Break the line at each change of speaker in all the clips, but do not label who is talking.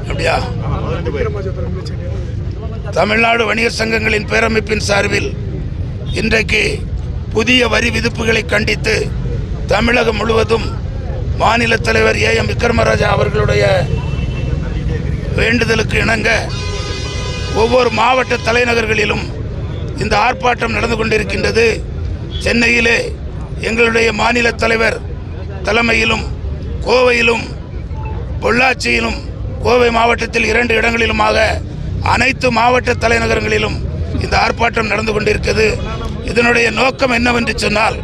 அப்படியா? தமிழ்நாடு வணிகர் சங்கங்களின் பேரமைப்பின் சார்பில் இன்றைக்கு புதிய வரி விதிப்புகளை கண்டித்து தமிழகம் முழுவதும் மாநில தலைவர் ஏ எம் விக்ரமராஜா அவர்களுடைய வேண்டுதலுக்கு இணங்க ஒவ்வொரு மாவட்ட தலைநகர்களிலும் இந்த ஆர்ப்பாட்டம் நடந்து கொண்டிருக்கின்றது. சென்னையிலே எங்களுடைய மாநில தலைவர் தலைமையிலும் கோவையிலும் பொள்ளாச்சியிலும் கோவை மாவட்டத்தில் இரண்டு இடங்களிலுமாக அனைத்து மாவட்ட தலைநகரங்களிலும் இந்த ஆர்ப்பாட்டம் நடந்து கொண்டிருக்கிறது. இதனுடைய நோக்கம் என்னவென்று சொன்னால்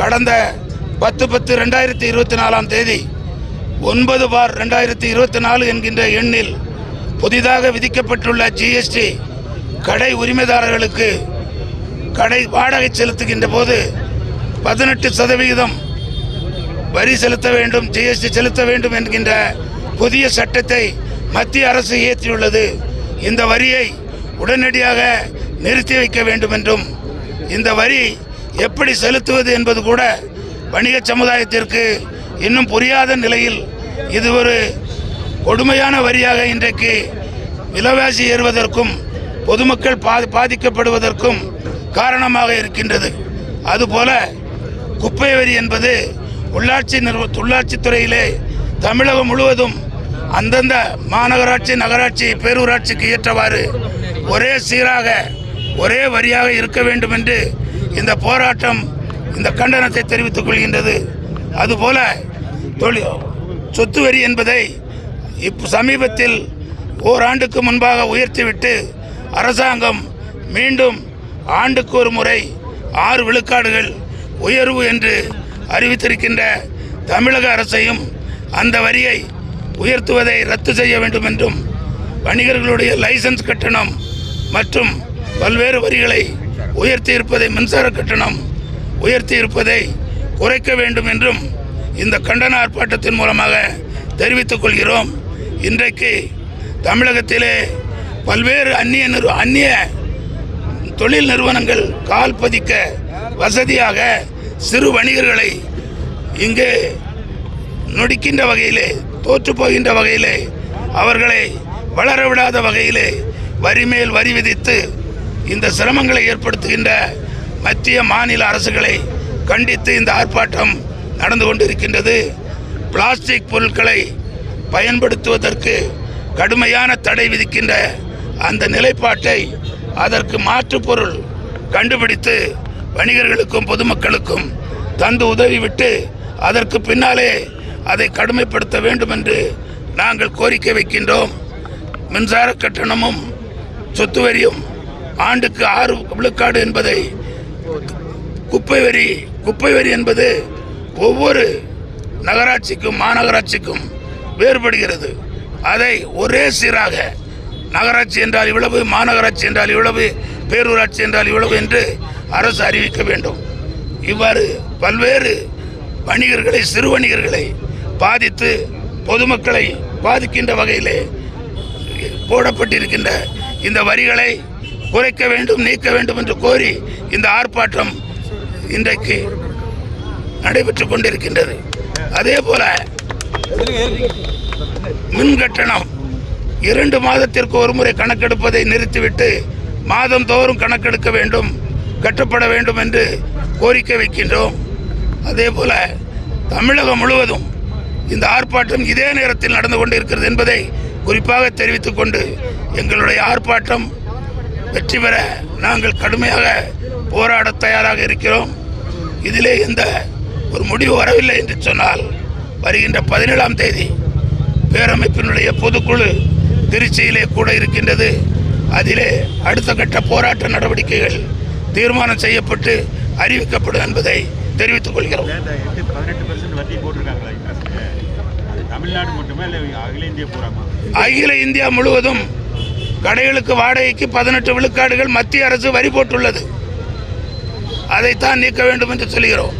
கடந்த பத்து பத்து ரெண்டாயிரத்தி இருபத்தி நாலாம் தேதி ஒன்பது பார் ரெண்டாயிரத்தி இருபத்தி நாலு என்கின்ற எண்ணில் புதிதாக விதிக்கப்பட்டுள்ள ஜிஎஸ்டி கடை உரிமைதாரர்களுக்கு கடை வாடகை செலுத்துகின்ற போது பதினெட்டு சதவிகிதம் வரி செலுத்த வேண்டும் ஜிஎஸ்டி செலுத்த வேண்டும் என்கின்ற புதிய சட்டத்தை மத்திய அரசு இயற்றியுள்ளது. இந்த வரியை உடனடியாக நிறுத்தி வைக்க வேண்டும் என்றும் இந்த வரி எப்படி செலுத்துவது என்பது கூட வணிக சமுதாயத்திற்கு இன்னும் புரியாத நிலையில் இது ஒரு கொடுமையான வரியாக இன்றைக்கு விலைவாசி ஏறுவதற்கும் பொதுமக்கள் பாதி பாதிக்கப்படுவதற்கும் காரணமாக இருக்கின்றது. அதுபோல குப்பை வரி என்பது உள்ளாட்சி நிறுவ உள்ளாட்சித் துறையிலே தமிழகம் முழுவதும் அந்தந்த மாநகராட்சி நகராட்சி பேரூராட்சிக்கு ஏற்றவாறு ஒரே சீராக ஒரே வரியாக இருக்க வேண்டும் என்று இந்த போராட்டம் இந்த கண்டனத்தை தெரிவித்துக் கொள்கின்றது. அதுபோல தொழில் சொத்து வரி என்பதை இப் சமீபத்தில் ஓராண்டுக்கு முன்பாக உயர்த்திவிட்டு அரசாங்கம் மீண்டும் ஆண்டுக்கு ஒரு முறை ஆறு விழுக்காடுகள் உயர்வு என்று அறிவித்திருக்கின்ற தமிழக அரசையும் அந்த வரியை உயர்த்துவதை ரத்து செய்ய வேண்டும் என்றும் வணிகர்களுடைய லைசன்ஸ் கட்டணம் மற்றும் பல்வேறு வரிகளை உயர்த்தி இருப்பதை மின்சார கட்டணம் உயர்த்தி இருப்பதை குறைக்க வேண்டும் என்றும் இந்த கண்டன ஆர்ப்பாட்டத்தின் மூலமாக தெரிவித்துக் கொள்கிறோம். இன்றைக்கு தமிழகத்திலே பல்வேறு அந்நிய நிறு அந்நிய தொழில் நிறுவனங்கள் கால் பதிக்க வசதியாக சிறு வணிகர்களை இங்கே நொடிக்கின்ற வகையிலே தோற்று போகின்ற வகையிலே அவர்களை வளர விடாத வகையிலே வரி மேல் வரி விதித்து இந்த சிரமங்களை ஏற்படுத்துகின்ற மத்திய மாநில அரசுகளை கண்டித்து இந்த ஆர்ப்பாட்டம் நடந்து கொண்டிருக்கின்றது. பிளாஸ்டிக் பொருட்களை பயன்படுத்துவதற்கு கடுமையான தடை விதிக்கின்ற அந்த நிலைப்பாட்டை அதற்கு மாற்றுப்பொருள் கண்டுபிடித்து வணிகர்களுக்கும் பொதுமக்களுக்கும் தந்து உதவிவிட்டு அதற்கு பின்னாலே அதை கடுமைப்படுத்த வேண்டும் என்று நாங்கள் கோரிக்கை வைக்கின்றோம். மின்சார கட்டணமும் சொத்து வரியும் ஆண்டுக்கு ஆறு விழுக்காடு என்பதை குப்பை வரி குப்பை வரி என்பது ஒவ்வொரு நகராட்சிக்கும் மாநகராட்சிக்கும் வேறுபடுகிறது. அதை ஒரே சீராக நகராட்சி என்றால் இவ்வளவு மாநகராட்சி என்றால் இவ்வளவு பேரூராட்சி என்றால் இவ்வளவு என்று அரசு அறிவிக்க வேண்டும். இவ்வாறு பல்வேறு வணிகர்களை சிறு வணிகர்களை பாதித்து பொதுமக்களை பாதிக்கின்ற வகையிலே போடப்பட்டிருக்கின்ற இந்த வரிகளை குறைக்க வேண்டும் நீக்க வேண்டும் என்று கோரி இந்த ஆர்ப்பாட்டம் இன்றைக்கு நடைபெற்று கொண்டிருக்கின்றது. அதே போல மின் கட்டணம் இரண்டு மாதத்திற்கு ஒருமுறை கணக்கெடுப்பதை நிறுத்திவிட்டு மாதந்தோறும் கணக்கெடுக்க வேண்டும். கட்டப்பட வேண்டும் என்று கோரிக்கை வைக்கின்றோம். அதே போல தமிழகம் முழுவதும் இந்த ஆர்ப்பாட்டம் இதே நேரத்தில் நடந்து கொண்டிருக்கிறது என்பதை குறிப்பாக தெரிவித்துக் கொண்டு எங்களுடைய ஆர்ப்பாட்டம் வெற்றி பெற நாங்கள் கடுமையாக போராட தயாராக இருக்கிறோம். இதிலே எந்த ஒரு முடிவு வரவில்லை என்று சொன்னால் வருகின்ற பதினேழாம் தேதி பேரமைப்பினுடைய பொதுக்குழு திருச்சியிலே கூட இருக்கின்றது. அதிலே அடுத்த கட்ட போராட்ட நடவடிக்கைகள் தீர்மானம் செய்யப்பட்டு அறிவிக்கப்படும் என்பதை தெரிவித்துக் கொள்கிறோம். அகில இந்தியா முழுவதும் கடைகளுக்கு வாடகைக்கு பதினெட்டு விழுக்காடுகள் மத்திய அரசு வரி போட்டுள்ளது. அதைத்தான் நீக்க வேண்டும் என்று சொல்கிறோம்.